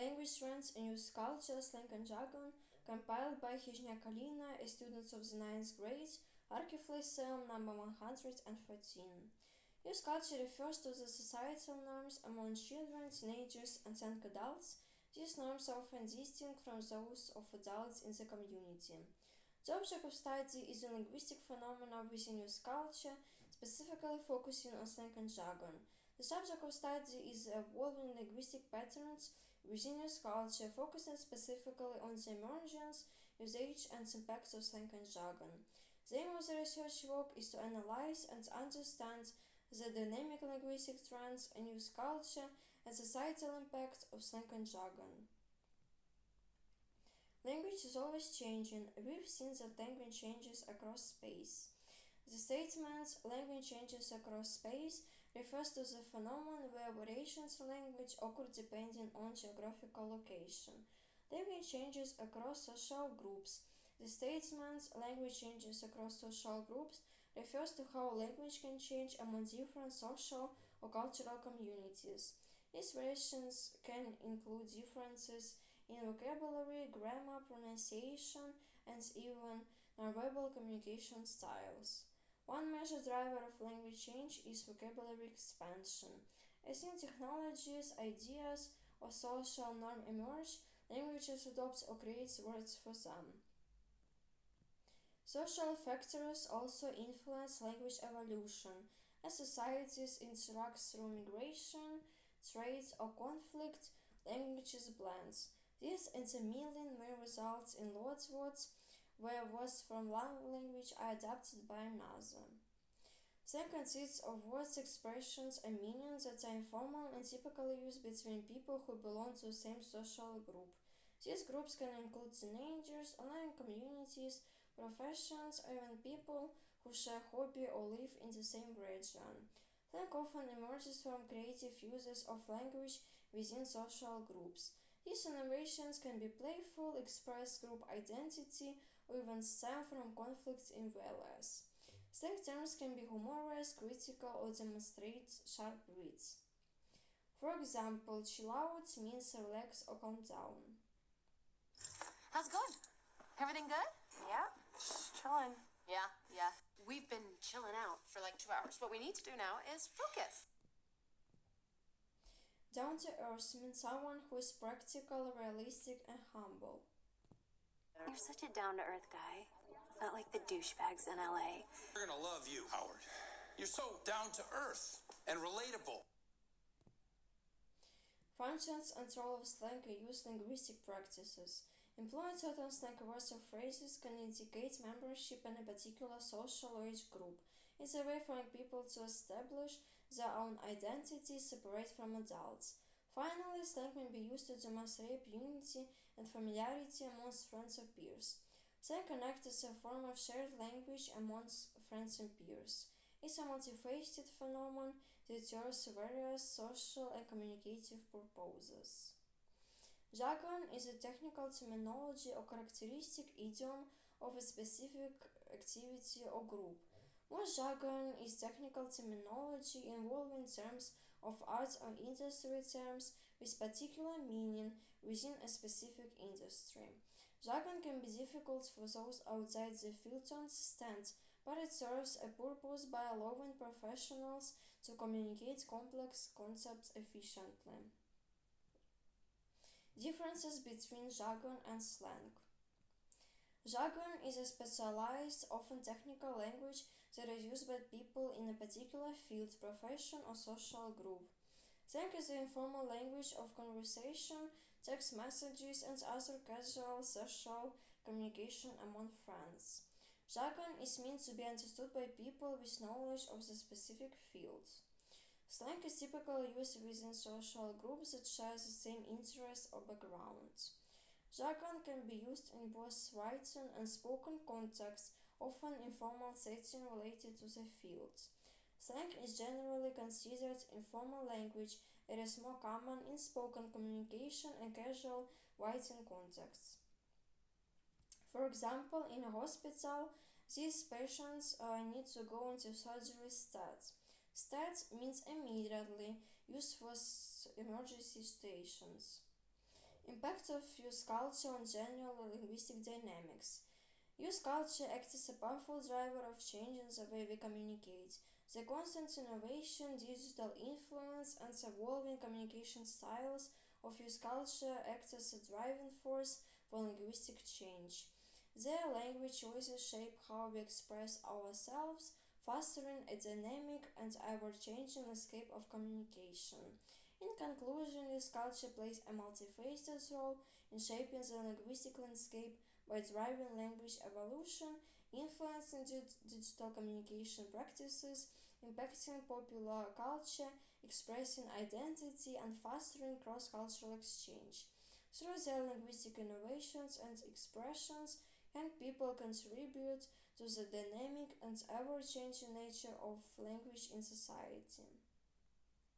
Language Trends and Use Culture, Slang and Jargon, compiled by Hizhnya Kalina, a student of the ninth grade, Archive Lyceum number 114. Use culture refers to the societal norms among children, teenagers, and young adults. These norms are often distinct from those of adults in the community. The object of study is a linguistic phenomena within use culture, specifically focusing on slang and jargon. The subject of study is evolving linguistic patterns use culture, focusing specifically on the emergence, usage, and impacts of slang and jargon. The aim of the research work is to analyze and understand the dynamic linguistic trends in use culture and societal impacts of slang and jargon. Language is always changing. We've seen that language changes across space. The statement language changes across space refers to the phenomenon where variations in language occur depending on geographical location. There Language changes across social groups. The statement language changes across social groups refers to how language can change among different social or cultural communities. These variations can include differences in vocabulary, grammar, pronunciation, and even nonverbal communication styles. One major driver of language change is vocabulary expansion. As new technologies, ideas, or social norms emerge, languages adopt or create words for them. Social factors also influence language evolution. As societies interact through migration, trade, or conflict, languages blend. This intermingling may result in lost words where words from one language are adapted by another. Slang consists of words, expressions, and meanings that are informal and typically used between people who belong to the same social group. These groups can include teenagers, online communities, professions, or even people who share hobby or live in the same region. Slang often emerges from creative uses of language within social groups. These innovations can be playful, express group identity, or even stem from conflicts in values. Slang terms can be humorous, critical, or demonstrate sharp wits. For example, chill out means relax or calm down. How's it going? Everything good? Yeah, just chilling. Yeah, yeah. We've been chilling out for like two hours. What we need to do now is focus. Down to earth means someone who is practical, realistic, and humble. You're such a down to earth guy. Not like the douchebags in LA. They're gonna love you, Howard. You're so down to earth and relatable. Functions and role of slang are used linguistic practices. Employing certain slang words or phrases can indicate membership in a particular social or age group. It's a way for young people to establish their own identity separate from adults. Finally, slang may be used to demonstrate unity and familiarity amongst friends or peers. Slang connects as a form of shared language amongst friends and peers. It's a multifaceted phenomenon that serves various social and communicative purposes. Jargon is a technical terminology or characteristic idiom of a specific activity or group. Most jargon is technical terminology involving terms of arts or industry terms with particular meaning within a specific industry. Jargon can be difficult for those outside the field to understand, but it serves a purpose by allowing professionals to communicate complex concepts efficiently. Differences between jargon and slang. Jargon is a specialized, often technical language that is used by people in a particular field, profession, or social group. Slang is the informal language of conversation, text messages, and other casual social communication among friends. Jargon is meant to be understood by people with knowledge of the specific field. Slang is typically used within social groups that share the same interests or backgrounds. Jargon can be used in both written and spoken contexts, often in formal settings related to the field. Slang is generally considered informal language. It is more common in spoken communication and casual writing contexts. For example, in a hospital, these patients uh, need to go into surgery stats. Stats means immediately, used for emergency situations. Impact of use culture on general linguistic dynamics. Use culture acts as a powerful driver of change in the way we communicate. The constant innovation, digital influence, and evolving communication styles of use culture act as a driving force for linguistic change. Their language choices shape how we express ourselves, fostering a dynamic and ever changing landscape of communication. In conclusion, this culture plays a multifaceted role in shaping the linguistic landscape by driving language evolution, influencing dig- digital communication practices, impacting popular culture, expressing identity, and fostering cross cultural exchange. Through their linguistic innovations and expressions, young people contribute to the dynamic and ever changing nature of language in society.